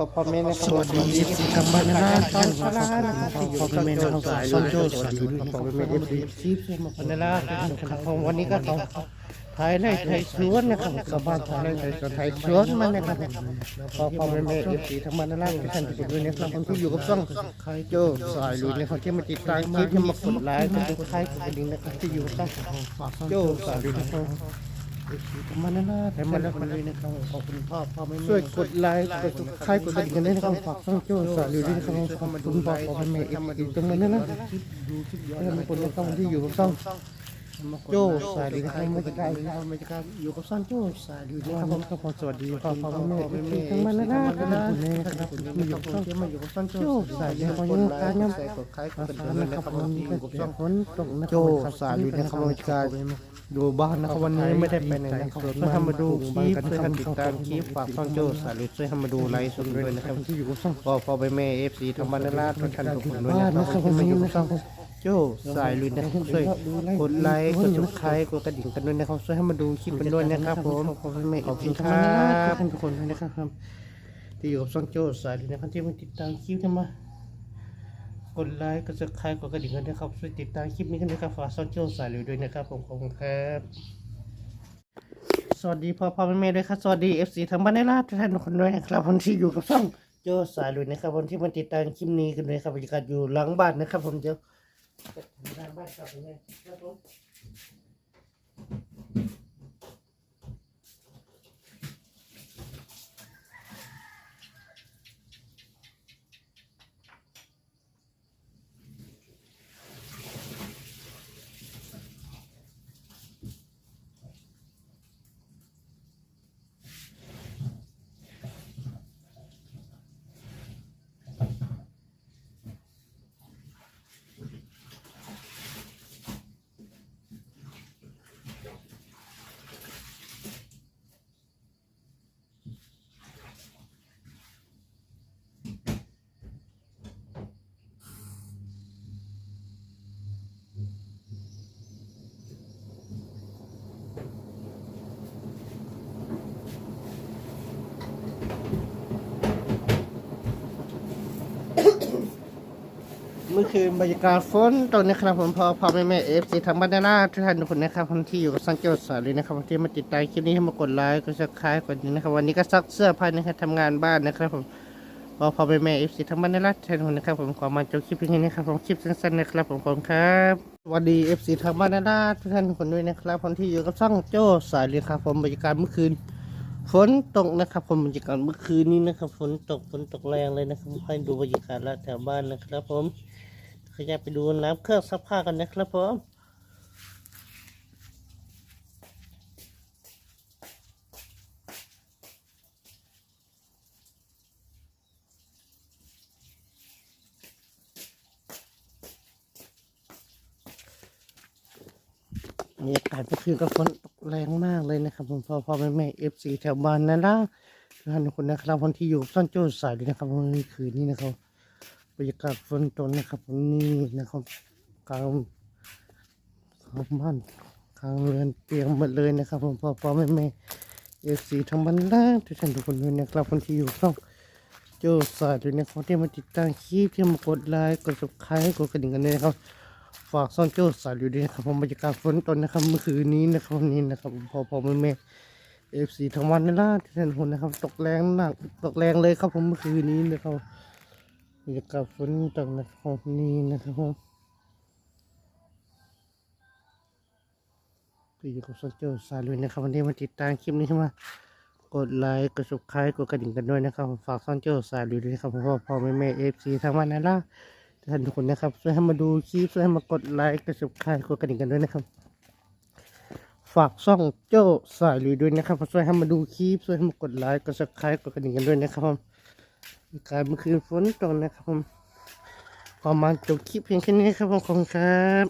พ่อพ่อแม่นะครับสวัสดีสิทำบ้านนะท่านครับพ่อพ่อแม่น้องสายส้มโจ้สวัสดีพ่อพ่อแม่เอฟซีซีพมาคนละครับผมวันนี้ก็ต้องถ่ายไร่ไทยสวนนะครับกลับบ้านถ่ายไร่ไทยสวนไทยสวนมันนะครับพ่อพ่อแม่แม่เอฟซีทำบ้านนะละท่านผู้ชมด้วยนครับคนที่อยู่กับช่องโจ้สายลุยนครับที่มาติดตามคลิปที่มากดไลค์กดไลค์กดกระดิ่งนะครับที่อยู่กับช่องโจ้สายลุยนะครับ มันนะนะแต่มันแล้วมันเลยนะครับขอบคุณพ่อพ่อแม่ช่วยกดไลค์กดใครกดกระดิ่งกันด้วยนะครับฝากช่องโจ้สายลุยด้วยนะครับขอบคุณพ่อพ่อแม่แม่เอฟซีตรงนั้นนะเพื่อนคนในช่องที่อยู่กับช่องโจ้สายลุยนะครับไม่จะได้ไม่จะได้อยู่กับช่องโจ้สายลุยนะครับผมก็ขอสวัสดีพ่อพ่อแม่แม่เอฟซีทั้งมันนะนะคุณแม่นะครับที่อยู่กับช่องมาอยู่กับช่องโจ้สายลุยนะครับยังการยังภาษานะครับผมก็จะฝนตกนะครับโจ้สายลุยนะครับบรรยากาศ ดูบ้านนะครับวันนี้ไม่ได้ไปไหนนะครับช่วยทำมาดูคลิปช่วยกันติดตามคลิปฝากช่องโจ้สายลุยช่วยทำมาดูไลฟ์สดด้วยนะครับที่อยู่กับช่องพ่อพ่อไปแม่เอฟซีทำบ้านนาทุกท่านทุกคนด้วยบ้านะนคนะรับครับผมที่มานี่อยู่กับนะคช่รัอบงโจ้สายลุยนะครับช่วยกดไลค์กดซับสไครต์กดกระดิ่งกันด้วยนะครับช่วยให้มาดูคลิปกันด้วยนะครับผมขอบคุณแม่ขขออบบคุคุณณคครัรับบท่านทุกคนด้วยนะครับที่อยู่กับช่องโจ้สายลุยนะครับที่มาติดตามคลิปที่มา กดไลค์ กดซับสไครต์กดกระดิ่งกันนะครับช่วยติดตามคลิปนี้กันนะครับฝากช่องโจ้สายลุยด้วยนะครับ ผมขอบคุณครับ สวัสดีพ่อพ่อแม่แม่ด้วยครับ สวัสดีเอฟซีทั้งบ้านในราชท่านทุกคนด้วยนะครับคนที่อยู่กับช่องโจ้สายลุยนะครับคนที่มาติดตามคลิปนี้กันด้วยครับบรรยากาศอยู่หลังบ้านนะครับ ผมเจะทำด้าบ้านครับผมเนี่ยครับผม มื่อคืนบรรยากาศฝนตกนะครับผมพอพอแม่แม่เอฟซีทางบ้านด้านหน้าทุกท่านทุกคนนะครับคนที่อยู่กับสังเกตสารเลยนะครับที่มาติดตามคลิปนี้ให้มากดไลค์กดซับสไครต์กดนี้นะครับวันนี้ก็ซักเสื้อผ้านะครับทำงานบ้านนะครับผมพอพอแม่แม่เอฟซีทางบ้านด้านหน้าทุกท่านทุกคนนะครับผมขอมาจบคลิปเพียงแค่นี้นะครับผมคลิปสั้นๆนะครับผมขอบคุณครับวัสดีเอฟซีทางบ้านด้านหน้าทุกท่านทุกคนด้วยนะครับคนที่อยู่กับช่องโจ้สายเลยครับผมบรรยากาศเมื่อคืนฝนตกนะครับผมบรรยากาศเมื่อคืนนี้นะครับฝนตกฝนตกแรงเลยนะครับให้ดูบรรยากาศแล้วแถวบ้านนะครับผม ขยับไปดูน้ำเครื่องซักผ้ากันนะครับผมบรรยากาศเมื่อคืนก็ฝนตกแรงมากเลยนะครับผมพ่อพ่อแม่แม่เอฟซีแถวบ้านนั่นละทุกท่านทุกคนนะครับคนที่อยู่ซ่อนโจ้สายเลยนะครับวันนี้คืนนี้นะครับ บรรยากาศฝนตกนะครับนี่นะครับกลางกลางบ้านกลางเรือนเตียงหมดเลยนะครับ ผมพ่อพ่อแม่แม่เอฟซีทั้งบ้านล่างทุกท่านทุกคนด้วยนะครับคนที่อยู่ช่องโจ้สายด้วยนะครับที่มาติดตามคลิปที่มากดไลค์กด subscribe กดกระดิ่งกันด้วยนะครับฝากซ่อนโจ้สายอยู่ด้วยนะครับผมบรรยากาศฝนตกนะครับเมื่อคืนนี้นะครับวันนี้นะครับพ่อพ่อแม่แม่เอฟซีทั้งวันนั่ล่ะทุกท่านทุกคนนะครับ ตกแรงหนักตกแรงเลยครับผมเมื่อคืนนี้นะครับ บรรยากาศฝนตกนะครับนี่นะครับผมพี่อยู่กับโซเชียลสายลุยนะครับ วันนี้มาติดตามคลิปนี้ใช่ไหมกดไลค์กด subscribe กดกระดิ่งกันด้วยนะครับฝากโซเชียลสายลุยด้วยนะครับผมพ่อพ่อแม่แม่เอฟซีทางบ้านนั่นละท่านทุกคนนะครับช่วยให้มาดูคลิปช่วยให้มากดไลค์กด subscribe กดกระดิ่งกันด้วยนะครับ ฝากช่องโจ้สายลุยด้วยนะครับช่วยให้มาดูคลิปช่วยให้มากดไลค์กด subscribe กดกระดิ่งกันด้วยนะครับผม กาศเมื่อคืนฝนตกนะครับผมขอมาจบคลิปเพียงแค่นี้ครับผมขอบคุณครับ